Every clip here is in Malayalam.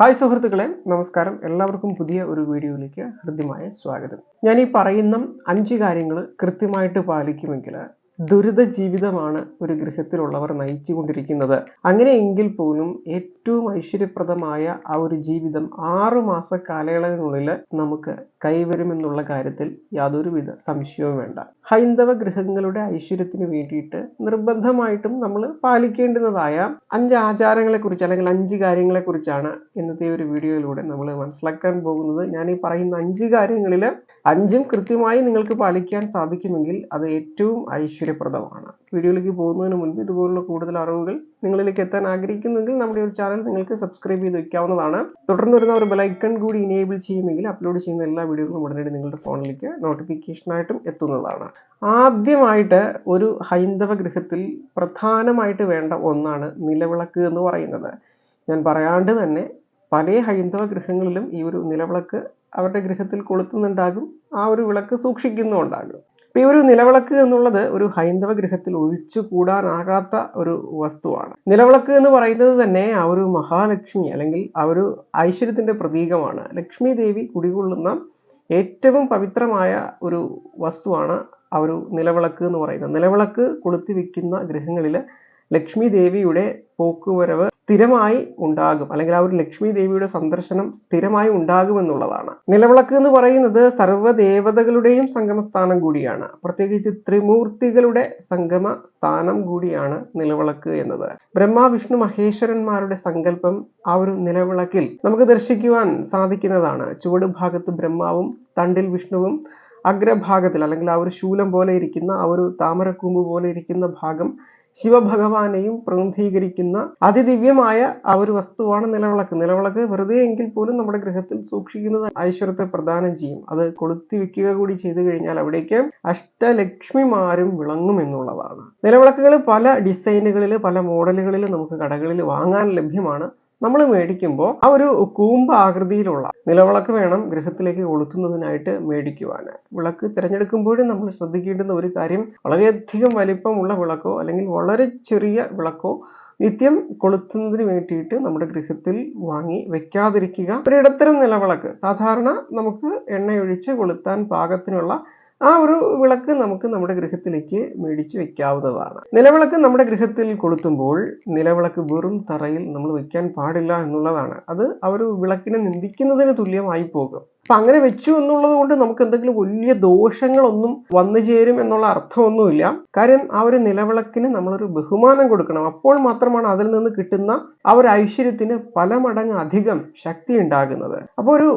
ഹായ് സുഹൃത്തുക്കളെ നമസ്കാരം. എല്ലാവർക്കും പുതിയ ഒരു വീഡിയോയിലേക്ക് ഹൃദ്യമായ സ്വാഗതം. ഞാൻ ഈ പറയുന്ന അഞ്ച് കാര്യങ്ങൾ കൃത്യമായിട്ട് പാലിക്കുമെങ്കിൽ ദുരിത ജീവിതമാണ് ഒരു ഗൃഹത്തിലുള്ളവർ നയിച്ചുകൊണ്ടിരിക്കുന്നത്. അങ്ങനെയെങ്കിൽ പോലും ഏറ്റവും ഐശ്വര്യപ്രദമായ ആ ഒരു ജീവിതം ആറു മാസ കാലയളവിനുള്ളിൽ നമുക്ക് കൈവരുമെന്നുള്ള കാര്യത്തിൽ യാതൊരുവിധ സംശയവും വേണ്ട. ഹൈന്ദവ ഗൃഹങ്ങളുടെ ഐശ്വര്യത്തിന് വേണ്ടിയിട്ട് നിർബന്ധമായിട്ടും നമ്മൾ പാലിക്കേണ്ടുന്നതായ അഞ്ച് ആചാരങ്ങളെ കുറിച്ച് അല്ലെങ്കിൽ അഞ്ച് കാര്യങ്ങളെക്കുറിച്ചാണ് ഇന്നത്തെ ഒരു വീഡിയോയിലൂടെ നമ്മൾ മനസ്സിലാക്കാൻ പോകുന്നത്. ഞാൻ ഈ പറയുന്ന അഞ്ച് കാര്യങ്ങളിൽ അഞ്ചും കൃത്യമായി നിങ്ങൾക്ക് പാലിക്കാൻ സാധിക്കുമെങ്കിൽ അത് ഏറ്റവും ഐശ്വര്യപ്രദമാണ്. വീഡിയോയിലേക്ക് പോകുന്നതിന് മുൻപ് ഇതുപോലുള്ള കൂടുതൽ അറിവുകൾ നിങ്ങളിലേക്ക് എത്താൻ ആഗ്രഹിക്കുന്നെങ്കിൽ നമ്മുടെ ഒരു ചാനൽ നിങ്ങൾക്ക് സബ്സ്ക്രൈബ് ചെയ്ത് വയ്ക്കാവുന്നതാണ് തുടർന്ന് വരുന്ന ഒരു ബെലൈക്കൺ കൂടി ഇനേബിൾ ചെയ്യുമെങ്കിൽ അപ്ലോഡ് ചെയ്യുന്ന എല്ലാ വീഡിയോകളും ഉടനടി നിങ്ങളുടെ ഫോണിലേക്ക് നോട്ടിഫിക്കേഷനായിട്ടും എത്തുന്നതാണ്. ആദ്യമായിട്ട് ഒരു ഹൈന്ദവ ഗൃഹത്തിൽ പ്രധാനമായിട്ട് വേണ്ട ഒന്നാണ് നിലവിളക്ക് എന്ന് പറയുന്നത്. ഞാൻ പറയാണ്ട് തന്നെ പല ഹൈന്ദവ ഗൃഹങ്ങളിലും ഈ ഒരു നിലവിളക്ക് അവരുടെ ഗൃഹത്തിൽ കൊളുത്തുന്നുണ്ടാകും ആ ഒരു വിളക്ക് സൂക്ഷിക്കുന്നുണ്ടാകും. ഇപ്പൊ ഈ ഒരു നിലവിളക്ക് എന്നുള്ളത് ഒരു ഹൈന്ദവ ഗൃഹത്തിൽ ഒഴിച്ചു കൂടാനാകാത്ത ഒരു വസ്തുവാണ്. നിലവിളക്ക് എന്ന് പറയുന്നത് തന്നെ ആ ഒരു മഹാലക്ഷ്മി അല്ലെങ്കിൽ ആ ഒരു ഐശ്വര്യത്തിന്റെ പ്രതീകമാണ്. ലക്ഷ്മി ദേവി കുടികൊള്ളുന്ന ഏറ്റവും പവിത്രമായ ഒരു വസ്തുവാണ് ആ ഒരു നിലവിളക്ക് എന്ന് പറയുന്നത്. നിലവിളക്ക് കൊളുത്തി വെക്കുന്ന ഗൃഹങ്ങളിൽ ലക്ഷ്മി ദേവിയുടെ പോക്കുവരവ് സ്ഥിരമായി ഉണ്ടാകും. അല്ലെങ്കിൽ ആ ഒരു ലക്ഷ്മി ദേവിയുടെ സന്ദർശനം സ്ഥിരമായി ഉണ്ടാകും എന്നുള്ളതാണ്. നിലവിളക്ക് എന്ന് പറയുന്നത് സർവദേവതകളുടെയും സംഗമസ്ഥാനം കൂടിയാണ്. പ്രത്യേകിച്ച് ത്രിമൂർത്തികളുടെ സംഗമ സ്ഥാനം കൂടിയാണ് നിലവിളക്ക് എന്നത്. ബ്രഹ്മ വിഷ്ണു മഹേശ്വരന്മാരുടെ സങ്കല്പം ആ ഒരു നിലവിളക്കിൽ നമുക്ക് ദർശിക്കുവാൻ സാധിക്കുന്നതാണ്. ചുവട് ഭാഗത്ത് ബ്രഹ്മാവും തണ്ടിൽ വിഷ്ണുവും അഗ്രഭാഗത്തിൽ അല്ലെങ്കിൽ ആ ഒരു ശൂലം പോലെ ഇരിക്കുന്ന ആ ഒരു താമരക്കൂമ്പ് പോലെ ഇരിക്കുന്ന ഭാഗം ശിവഭഗവാനെയും പ്രതിനിധീകരിക്കുന്ന അതിദിവ്യമായ ആ ഒരു വസ്തുവാണ് നിലവിളക്ക്. നിലവിളക്ക് വെറുതെ എങ്കിൽ പോലും നമ്മുടെ ഗൃഹത്തിൽ സൂക്ഷിക്കുന്നത് ഐശ്വര്യത്തെ പ്രദാനം ചെയ്യും. അത് കൊളുത്തി വെക്കുക കൂടി ചെയ്തു കഴിഞ്ഞാൽ അവിടേക്ക് അഷ്ടലക്ഷ്മിമാരും വിളങ്ങും എന്നുള്ളതാണ്. നിലവിളക്കുകൾ പല ഡിസൈനുകളിൽ പല മോഡലുകളിൽ നമുക്ക് കടകളിൽ വാങ്ങാൻ ലഭ്യമാണ്. നമ്മൾ മേടിക്കുമ്പോൾ ആ ഒരു കൂമ്പ് ആകൃതിയിലുള്ള നിലവിളക്ക് വേണം ഗൃഹത്തിലേക്ക് കൊളുത്തുന്നതിനായിട്ട് മേടിക്കുവാൻ വിളക്ക് തിരഞ്ഞെടുക്കുമ്പോഴും നമ്മൾ ശ്രദ്ധിക്കേണ്ടുന്ന ഒരു കാര്യം വളരെയധികം വലിപ്പമുള്ള വിളക്കോ അല്ലെങ്കിൽ വളരെ ചെറിയ വിളക്കോ നിത്യം കൊളുത്തുന്നതിന് വേണ്ടിയിട്ട് നമ്മുടെ ഗൃഹത്തിൽ വാങ്ങി വെക്കാതിരിക്കുക. ഒരിടത്തരം നിലവിളക്ക്. സാധാരണ നമുക്ക് എണ്ണയൊഴിച്ച് കൊളുത്താൻ പാകത്തിനുള്ള ആ ഒരു വിളക്ക് നമുക്ക് നമ്മുടെ ഗൃഹത്തിലേക്ക് മേടിച്ച് വെക്കാവുന്നതാണ്. നിലവിളക്ക് നമ്മുടെ ഗൃഹത്തിൽ കൊളുത്തുമ്പോൾ നിലവിളക്ക് വെറും തറയിൽ നമ്മൾ വെക്കാൻ പാടില്ല എന്നുള്ളതാണ്. അത് ആ ഒരു വിളക്കിനെ നിന്ദിക്കുന്നതിന് തുല്യമായി പോകും. അപ്പൊ അങ്ങനെ വെച്ചു എന്നുള്ളത് കൊണ്ട് നമുക്ക് എന്തെങ്കിലും വലിയ ദോഷങ്ങളൊന്നും വന്നു ചേരും എന്നുള്ള അർത്ഥമൊന്നുമില്ല. കാര്യം ആ ഒരു നിലവിളക്കിന് നമ്മളൊരു ബഹുമാനം കൊടുക്കണം. അപ്പോൾ മാത്രമാണ് അതിൽ നിന്ന് കിട്ടുന്ന ആ ഒരു ഐശ്വര്യത്തിന് പല മടങ്ങ് അധികം ശക്തി ഉണ്ടാകുന്നത്. അപ്പോൾ ഒരു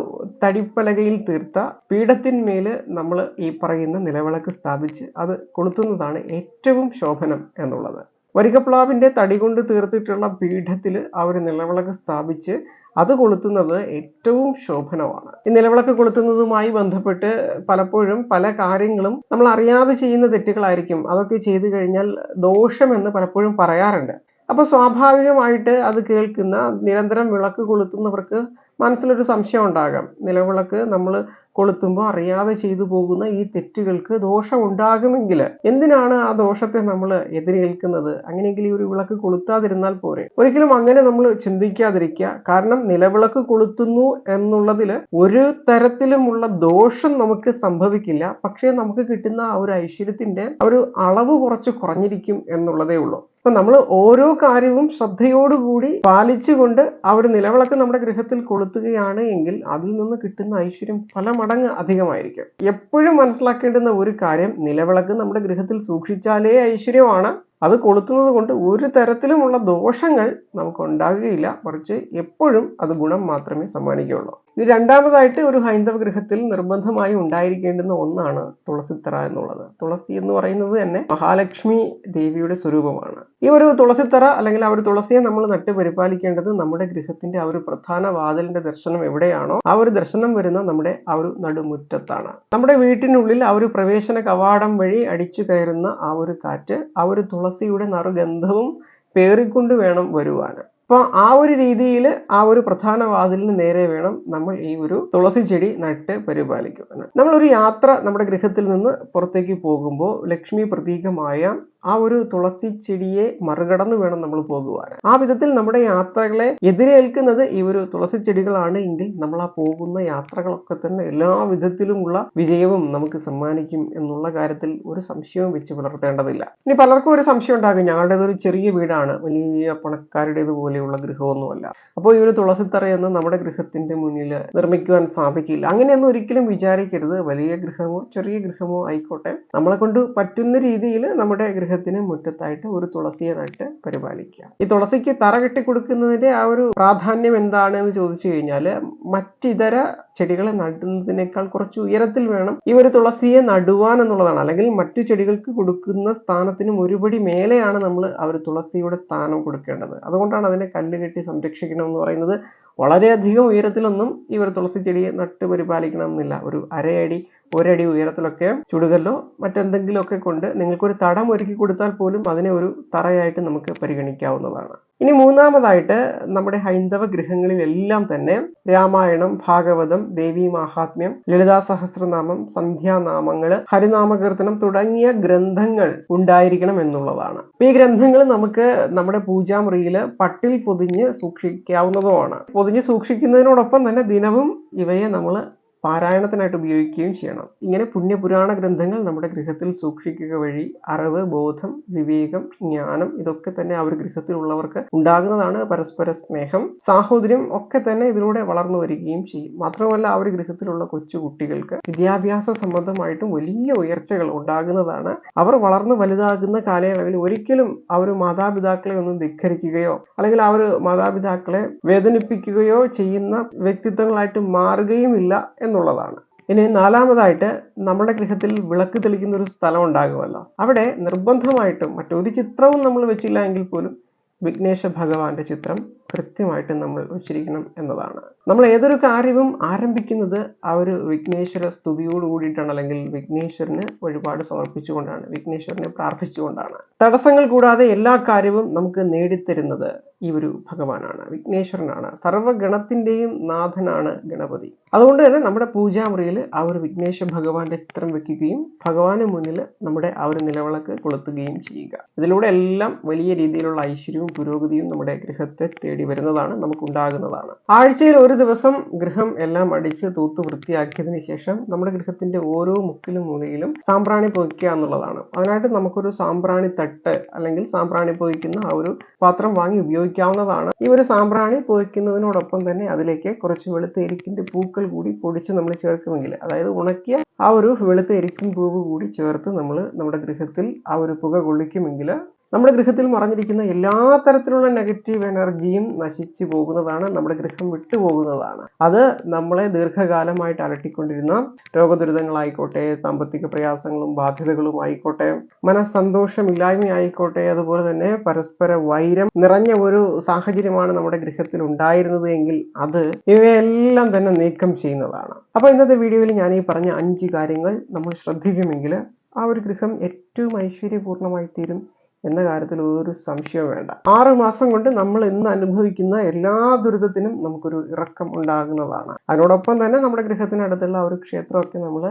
തടിപ്പലകയിൽ തീർത്ത പീഠത്തിന്മേൽ നമ്മൾ ഈ പറയുന്ന നിലവിളക്ക് സ്ഥാപിച്ച് അത് കൊളുത്തുന്നതാണ് ഏറ്റവും ശോഭനം എന്നുള്ളത്. വരികപ്ലാവിന്റെ തടി കൊണ്ട് തീർത്തിട്ടുള്ള പീഠത്തിൽ ആ ഒരു നിലവിളക്ക് സ്ഥാപിച്ച് അത് കൊളുത്തുന്നത് ഏറ്റവും ശോഭനമാണ്. ഈ നിലവിളക്ക് കൊളുത്തുന്നതുമായി ബന്ധപ്പെട്ട് പലപ്പോഴും പല കാര്യങ്ങളും നമ്മൾ അറിയാതെ ചെയ്യുന്ന തെറ്റുകളായിരിക്കും. അതൊക്കെ ചെയ്തു കഴിഞ്ഞാൽ ദോഷമെന്ന് പലപ്പോഴും പറയാറുണ്ട്. അപ്പോൾ സ്വാഭാവികമായിട്ട് അത് കേൾക്കുന്ന നിരന്തരം വിളക്ക് കൊളുത്തുന്നവർക്ക് മനസ്സിലൊരു സംശയം ഉണ്ടാകാം. നിലവിളക്ക് നമ്മൾ കൊളുത്തുമ്പോൾ അറിയാതെ ചെയ്തു പോകുന്ന ഈ തെറ്റുകൾക്ക് ദോഷം ഉണ്ടാകുമെങ്കിൽ എന്തിനാണ് ആ ദോഷത്തെ നമ്മൾ എതിരേൽക്കുന്നത്? അങ്ങനെയെങ്കിൽ ഈ ഒരു വിളക്ക് കൊളുത്താതിരുന്നാൽ പോരെ. ഒരിക്കലും അങ്ങനെ നമ്മൾ ചിന്തിക്കാതിരിക്കുക. കാരണം നിലവിളക്ക് കൊളുത്തുന്നു എന്നുള്ളതിൽ ഒരു തരത്തിലുമുള്ള ദോഷം നമുക്ക് സംഭവിക്കില്ല. പക്ഷേ നമുക്ക് കിട്ടുന്ന ആ ഒരു ഐശ്വര്യത്തിന്റെ ഒരു അളവ് കുറച്ച് കുറഞ്ഞിരിക്കും എന്നുള്ളതേ ഉള്ളൂ. അപ്പൊ നമ്മൾ ഓരോ കാര്യവും ശ്രദ്ധയോടുകൂടി പാലിച്ചുകൊണ്ട് ആ ഒരു നിലവിളക്ക് നമ്മുടെ ഗൃഹത്തിൽ കൊളുത്തുകയാണ് എങ്കിൽ അതിൽ നിന്ന് കിട്ടുന്ന ഐശ്വര്യം പല മടങ്ങ് അധികമായിരിക്കും. എപ്പോഴും മനസ്സിലാക്കേണ്ടുന്ന ഒരു കാര്യം നിലവിളക്ക് നമ്മുടെ ഗൃഹത്തിൽ സൂക്ഷിച്ചാലേ ഐശ്വര്യമാണ്. അത് കൊളുത്തുന്നത് കൊണ്ട് ഒരു തരത്തിലുമുള്ള ദോഷങ്ങൾ നമുക്ക് ഉണ്ടാകുകയില്ല മറിച്ച് എപ്പോഴും അത് ഗുണം മാത്രമേ സമ്മാനിക്കുകയുള്ളൂ. ഇത് രണ്ടാമതായിട്ട് ഒരു ഹൈന്ദവ ഗൃഹത്തിൽ നിർബന്ധമായി ഉണ്ടായിരിക്കേണ്ടുന്ന ഒന്നാണ് തുളസിത്തറ എന്നുള്ളത്. തുളസി എന്ന് പറയുന്നത് തന്നെ മഹാലക്ഷ്മി ദേവിയുടെ സ്വരൂപമാണ്. ഈ ഒരു തുളസിത്തറ അല്ലെങ്കിൽ ആ ഒരു തുളസിയെ നമ്മൾ നട്ട് പരിപാലിക്കേണ്ടത് നമ്മുടെ ഗൃഹത്തിന്റെ ആ ഒരു പ്രധാന വാതിലിന്റെ ദർശനം എവിടെയാണോ ആ ഒരു ദർശനം വരുന്ന നമ്മുടെ ആ ഒരു നടുമുറ്റത്താണ്. നമ്മുടെ വീട്ടിനുള്ളിൽ ആ ഒരു പ്രവേശന കവാടം വഴി അടിച്ചു കയറുന്ന ആ ഒരു കാറ്റ് ആ ഒരു തുളസിയുടെ നറുഗന്ധവും പേറിക്കൊണ്ട് വേണം വരുവാൻ അപ്പൊ ആ ഒരു രീതിയിൽ ആ ഒരു പ്രധാന വാതിലിന് നേരെ വേണം നമ്മൾ ഈ ഒരു തുളസി ചെടി നട്ട് പരിപാലിക്കുവാൻ നമ്മളൊരു യാത്ര നമ്മുടെ ഗൃഹത്തിൽ നിന്ന് പുറത്തേക്ക് പോകുമ്പോൾ ലക്ഷ്മി പ്രതീകമായ ആ ഒരു തുളസി ചെടിയെ മറികടന്ന് വേണം നമ്മൾ പോകുവാൻ. ആ വിധത്തിൽ നമ്മുടെ യാത്രകളെ എതിരേൽക്കുന്നത് ഈ ഒരു തുളസി ചെടികളാണ് എങ്കിൽ നമ്മൾ ആ പോകുന്ന യാത്രകളൊക്കെ തന്നെ എല്ലാ വിധത്തിലുമുള്ള വിജയവും നമുക്ക് സമ്മാനിക്കും എന്നുള്ള കാര്യത്തിൽ ഒരു സംശയവും വെച്ച് പുലർത്തേണ്ടതില്ല. ഇനി പലർക്കും ഒരു സംശയം ഉണ്ടാകും. ഞങ്ങളുടേത് ഒരു ചെറിയ വീടാണ്. വലിയ പണക്കാരുടേത് പോലെയുള്ള ഗൃഹമൊന്നുമല്ല. അപ്പോൾ ഈ ഒരു തുളസിത്തറയൊന്നും നമ്മുടെ ഗൃഹത്തിന്റെ മുന്നിൽ നിർമ്മിക്കുവാൻ സാധിക്കില്ല. അങ്ങനെയൊന്നും ഒരിക്കലും വിചാരിക്കരുത്. വലിയ ഗൃഹമോ ചെറിയ ഗൃഹമോ ആയിക്കോട്ടെ. നമ്മളെ കൊണ്ട് പറ്റുന്ന രീതിയിൽ നമ്മുടെ ഗൃഹത്തിന് മുറ്റത്തായിട്ട് ഒരു തുളസിയെ നട്ട് പരിപാലിക്കാം. ഈ തുളസിക്ക് തറ കെട്ടി കൊടുക്കുന്നതിന്റെ ആ ഒരു പ്രാധാന്യം എന്താണ് എന്ന് ചോദിച്ചു കഴിഞ്ഞാൽ മറ്റിതര ചെടികളെ നടുന്നതിനേക്കാൾ കുറച്ച് ഉയരത്തിൽ വേണം ഈ ഒരു തുളസിയെ നടുവാൻ എന്നുള്ളതാണ്. അല്ലെങ്കിൽ മറ്റു ചെടികൾക്ക് കൊടുക്കുന്ന സ്ഥാനത്തിനും ഒരുപടി മേലെയാണ് നമ്മൾ ആ ഒരു തുളസിയുടെ സ്ഥാനം കൊടുക്കേണ്ടത്. അതുകൊണ്ടാണ് അതിനെ കല്ല് കെട്ടി സംരക്ഷിക്കണം എന്ന് പറയുന്നത്. വളരെയധികം ഉയരത്തിലൊന്നും ഈ ഒരു തുളസി ചെടിയെ നട്ട് പരിപാലിക്കണം എന്നില്ല ഒരു അരയടി ഒരടി ഉയരത്തിലൊക്കെ ചുടുകല്ലോ മറ്റെന്തെങ്കിലുമൊക്കെ കൊണ്ട് നിങ്ങൾക്കൊരു തടം ഒരുക്കി കൊടുത്താൽ പോലും അതിനെ ഒരു തറയായിട്ട് നമുക്ക് പരിഗണിക്കാവുന്നതാണ്. ഇനി മൂന്നാമതായിട്ട് നമ്മുടെ ഹൈന്ദവ ഗൃഹങ്ങളിലെല്ലാം തന്നെ രാമായണം ഭാഗവതം ദേവി മാഹാത്മ്യം ലളിതാ സഹസ്രനാമം സന്ധ്യാനാമങ്ങൾ ഹരിനാമകീർത്തനം തുടങ്ങിയ ഗ്രന്ഥങ്ങൾ ഉണ്ടായിരിക്കണം എന്നുള്ളതാണ്. ഈ ഗ്രന്ഥങ്ങൾ നമുക്ക് നമ്മുടെ പൂജാമുറിയിൽ പട്ടിൽ പൊതിഞ്ഞ് സൂക്ഷിക്കാവുന്നതുമാണ്. പൊതിഞ്ഞ് സൂക്ഷിക്കുന്നതിനോടൊപ്പം തന്നെ ദിനവും ഇവയെ നമ്മൾ പാരായണത്തിനായിട്ട് ഉപയോഗിക്കുകയും ചെയ്യണം. ഇങ്ങനെ പുണ്യപുരാണ ഗ്രന്ഥങ്ങൾ നമ്മുടെ ഗൃഹത്തിൽ സൂക്ഷിക്കുക വഴി അറിവ് ബോധം വിവേകം ജ്ഞാനം ഇതൊക്കെ തന്നെ അവർ ഗൃഹത്തിലുള്ളവർക്ക് ഉണ്ടാകുന്നതാണ് പരസ്പര സ്നേഹം. സാഹോദര്യം ഒക്കെ തന്നെ ഇതിലൂടെ വളർന്നു വരികയും ചെയ്യും. മാത്രമല്ല അവർ ഗൃഹത്തിലുള്ള കൊച്ചു കുട്ടികൾക്ക് വിദ്യാഭ്യാസ സംബന്ധമായിട്ടും വലിയ ഉയർച്ചകൾ ഉണ്ടാകുന്നതാണ്. അവർ വളർന്നു വലുതാകുന്ന കാലയളവിൽ ഒരിക്കലും അവർ മാതാപിതാക്കളെ ഒന്നും ധിക്കരിക്കുകയോ അല്ലെങ്കിൽ അവർ മാതാപിതാക്കളെ വേദനിപ്പിക്കുകയോ ചെയ്യുന്ന വ്യക്തിത്വങ്ങളായിട്ട് മാറുകയും മാറുകയുമില്ല എന്നുള്ളതാണ്. ഇനി നാലാമതായിട്ട് നമ്മുടെ ഗൃഹത്തിൽ വിളക്ക് തെളിക്കുന്ന ഒരു സ്ഥലം ഉണ്ടാകുമല്ലോ. അവിടെ നിർബന്ധമായിട്ടും മറ്റൊരു ചിത്രവും നമ്മൾ വെച്ചില്ല എങ്കിൽ പോലും വിഘ്നേശ ഭഗവാന്റെ ചിത്രം കൃത്യമായിട്ട് നമ്മൾ ഉച്ചരിക്കണം എന്നതാണ്. നമ്മൾ ഏതൊരു കാര്യവും ആരംഭിക്കുന്നത് ആ ഒരു വിഘ്നേശ്വര സ്തുതിയോട് കൂടിയിട്ടാണ് അല്ലെങ്കിൽ വിഘ്നേശ്വരന് ഒരുപാട് സമർപ്പിച്ചുകൊണ്ടാണ് വിഘ്നേശ്വരനെ പ്രാർത്ഥിച്ചുകൊണ്ടാണ്. തടസ്സങ്ങൾ കൂടാതെ എല്ലാ കാര്യവും നമുക്ക് നേടിത്തരുന്നത് ഈ ഒരു ഭഗവാനാണ് വിഘ്നേശ്വരനാണ്. സർവഗണത്തിന്റെയും നാഥനാണ് ഗണപതി. അതുകൊണ്ട് തന്നെ നമ്മുടെ പൂജാമുറിയിൽ ആ ഒരു വിഘ്നേശ്വർ ഭഗവാന്റെ ചിത്രം വെക്കുകയും ഭഗവാന് മുന്നിൽ നമ്മുടെ ആ ഒരു നിലവിളക്ക് കൊളുത്തുകയും ചെയ്യുക. ഇതിലൂടെ എല്ലാം വലിയ രീതിയിലുള്ള ഐശ്വര്യവും പുരോഗതിയും നമ്മുടെ ഗൃഹത്തെ തേടി വരുന്നതാണ് നമുക്ക് ഉണ്ടാകുന്നതാണ് ആഴ്ചയിൽ ഒരു ദിവസം ഗൃഹം എല്ലാം അടിച്ച് തൂത്ത് വൃത്തിയാക്കിയതിന് ശേഷം നമ്മുടെ ഗൃഹത്തിന്റെ ഓരോ മുക്കിലും മൂലയിലും സാമ്പ്രാണി പൊയ്ക്കുക എന്നുള്ളതാണ്. അതിനായിട്ട് നമുക്കൊരു സാമ്പ്രാണി തട്ട് അല്ലെങ്കിൽ സാമ്പ്രാണി പൊയ്ക്കുന്ന ആ ഒരു പാത്രം വാങ്ങി ഉപയോഗിക്കാവുന്നതാണ്. ഈ ഒരു സാമ്പ്രാണി പൊയ്ക്കുന്നതിനോടൊപ്പം തന്നെ അതിലേക്ക് കുറച്ച് വെളുത്ത എരിക്കിന്റെ പൂക്കൾ കൂടി പൊടിച്ച് നമ്മൾ ചേർക്കുമെങ്കിൽ അതായത് ഉണക്കിയ ആ ഒരു വെളുത്ത എരിക്കും പൂവ് കൂടി ചേർത്ത് നമ്മൾ നമ്മുടെ ഗൃഹത്തിൽ ആ ഒരു പുക കൊള്ളിക്കുമെങ്കിൽ നമ്മുടെ ഗൃഹത്തിൽ മറഞ്ഞിരിക്കുന്ന എല്ലാ തരത്തിലുള്ള നെഗറ്റീവ് എനർജിയും നശിച്ചു പോകുന്നതാണ് നമ്മുടെ ഗൃഹം വിട്ടുപോകുന്നതാണ് അത് നമ്മളെ ദീർഘകാലമായിട്ട് അലട്ടിക്കൊണ്ടിരുന്ന രോഗദുരിതങ്ങളായിക്കോട്ടെ സാമ്പത്തിക പ്രയാസങ്ങളും ബാധ്യതകളും ആയിക്കോട്ടെ മനസ്സന്തോഷമില്ലായ്മ ആയിക്കോട്ടെ അതുപോലെ തന്നെ പരസ്പര വൈരം നിറഞ്ഞ ഒരു സാഹചര്യമാണ് നമ്മുടെ ഗൃഹത്തിൽ ഉണ്ടായിരുന്നത് എങ്കിൽ അത് ഇവയെല്ലാം തന്നെ നീക്കം ചെയ്യുന്നതാണ്. അപ്പോൾ ഇന്നത്തെ വീഡിയോയിൽ ഞാൻ ഈ പറഞ്ഞ അഞ്ച് കാര്യങ്ങൾ നമ്മൾ ശ്രദ്ധിക്കുമെങ്കിൽ ആ ഒരു ഗൃഹം ഏറ്റവും ഐശ്വര്യപൂർണമായി തീരും എന്ന കാര്യത്തിൽ ഒരു സംശയവും വേണ്ട. ആറ് മാസം കൊണ്ട് നമ്മൾ ഇന്ന് അനുഭവിക്കുന്ന എല്ലാ ദുരിതത്തിനും നമുക്കൊരു ഇറക്കം ഉണ്ടാകുന്നതാണ്. അതിനോടൊപ്പം തന്നെ നമ്മുടെ ഗൃഹത്തിനടുത്തുള്ള ഒരു ക്ഷേത്രമൊക്കെ നമ്മൾ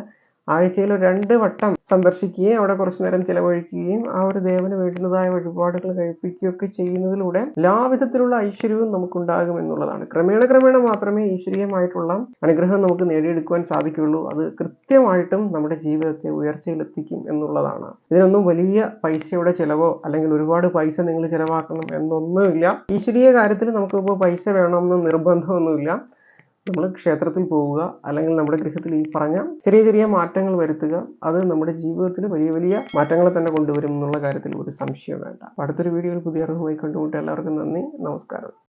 ആഴ്ചയിൽ രണ്ട് വട്ടം സന്ദർശിക്കുകയും അവിടെ കുറച്ചു നേരം ചിലവഴിക്കുകയും ആ ഒരു ദേവന് വേണ്ടുന്നതായ വഴിപാടുകൾ കഴിപ്പിക്കുകയൊക്കെ ചെയ്യുന്നതിലൂടെ എല്ലാവിധത്തിലുള്ള ഐശ്വര്യവും നമുക്കുണ്ടാകും എന്നുള്ളതാണ്. ക്രമേണ ക്രമേണ മാത്രമേ ഈശ്വരീയമായിട്ടുള്ള അനുഗ്രഹം നമുക്ക് നേടിയെടുക്കുവാൻ സാധിക്കുകയുള്ളൂ. അത് കൃത്യമായിട്ടും നമ്മുടെ ജീവിതത്തെ ഉയർച്ചയിലെത്തിക്കും എന്നുള്ളതാണ്. ഇതിനൊന്നും വലിയ പൈസയുടെ ചിലവോ അല്ലെങ്കിൽ ഒരുപാട് പൈസ നിങ്ങൾ ചിലവാക്കണം എന്നൊന്നുമില്ല. ഈശ്വരീയ കാര്യത്തിൽ നമുക്കിപ്പോൾ പൈസ വേണമെന്ന് നിർബന്ധമൊന്നുമില്ല. നമ്മൾ ക്ഷേത്രത്തിൽ പോവുക അല്ലെങ്കിൽ നമ്മുടെ ഗൃഹത്തിൽ ഈ പറഞ്ഞ ചെറിയ ചെറിയ മാറ്റങ്ങൾ വരുത്തുക അത് നമ്മുടെ ജീവിതത്തിൽ വലിയ വലിയ മാറ്റങ്ങളെ തന്നെ കൊണ്ടുവരും എന്നുള്ള കാര്യത്തിൽ ഒരു സംശയം വേണ്ട. അടുത്തൊരു വീഡിയോയിൽ പുതിയ അറിവുമായി കണ്ടുമുട്ടുക എല്ലാവർക്കും നന്ദി. നമസ്കാരം.